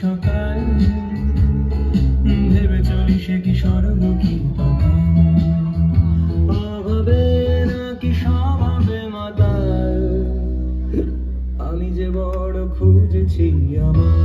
সকাল। ভেবে চলি সে কি স্বর্গ কি। অভাবে নাকি স্বভাবে মাতাল। আমি যে বড় খুঁজেছি আমার।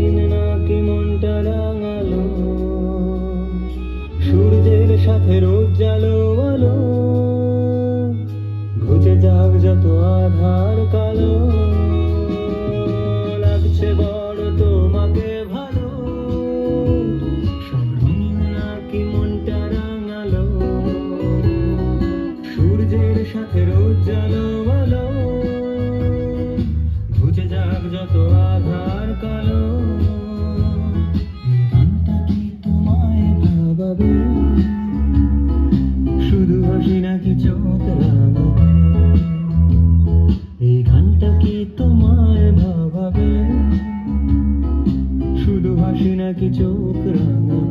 রঙিন নাকি মনটা রাঙালো। সূর্যের সাথে রোজ জালো নাকি চোখ লাগে এই কি তোমায় ভাবাবে? শুধু হাসি নাকি চোখ রাঙাবে?